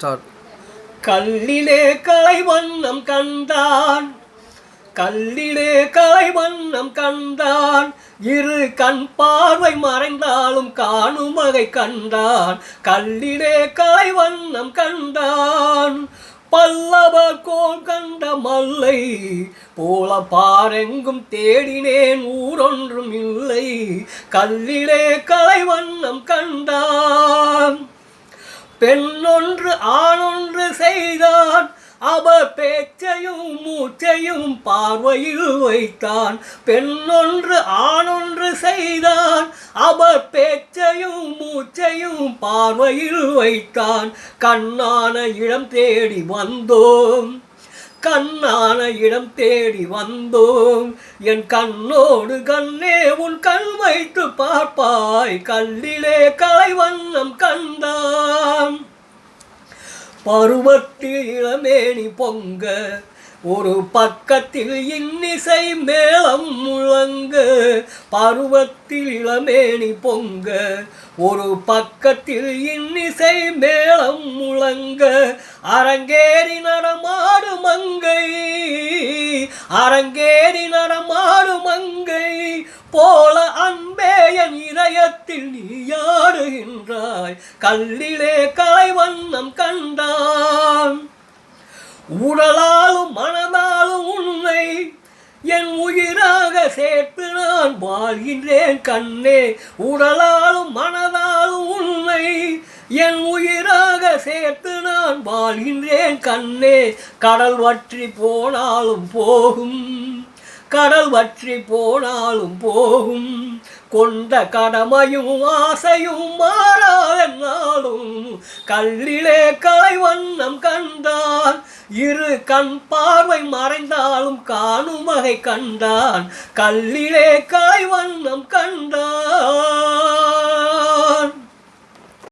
Star கல்லிலே கலை வண்ணம் கண்டான். கல்லிலே கலை வண்ணம் கண்டான். இரு கண் பார்வை மறைந்தாலும் காணும் வகை கண்டான். கல்லிலே கலை வண்ணம் கண்டான். பல்லவ கோல் கண்ட மல்லை போல பாரெங்கும் தேடினேன் ஊரொன்றும் இல்லை. கல்லிலே கலை வண்ணம் கண்டான். பெண்ணொன்று ஆணொன்று செய்தான். அவர் பேச்சையும் மூச்சையும் பார்வையில் வைத்தான். பெண்ணொன்று ஆணொன்று செய்தான். அவர் பேச்சையும் மூச்சையும் பார்வையில் வைத்தான். கண்ணான இடம் தேடி வந்தோம். கண்ணான இடம் தேடி வந்தோம். என் கண்ணோடு கண்ணே உன் கண் வைத்து பார்ப்பாய். கல்லிலே கலை வண்ணம் கண்டான் பருவத்தில் இளமேனி பொங்க ஒரு பக்கத்தில் இன்னிசை மேளம் முழங்க பருவத்தில் இளமேனி பொங்க ஒரு பக்கத்தில் இன்னிசை மேளம் முழங்க அரங்கேறி நடமாடு மங்கை அரங்கேறி நடமாடு மங்கை போல இதயத்தில் நீ யாருகின்றாய் கல்லிலே கலை வண்ணம் கண்டான் உடலாலும் மனதாலும் உன்னை என் உயிராக சேர்த்து நான் வாழ்கின்றேன் கண்ணே. உடலாலும் மனதாலும் உன்னை என் உயிராக சேர்த்து நான் வாழ்கின்றேன் கண்ணே. கடல் வற்றி போனாலும் போகும். கடல் வற்றி போனாலும் போகும். கொண்ட கடமையும் ஆசையும் மாறாதென்னாலும் கல்லிலே கலை வண்ணம் கண்டான். இரு கண் பார்வை மறைந்தாலும் காணும் வகை கண்டான். கல்லிலே கலை வண்ணம் கண்டான்.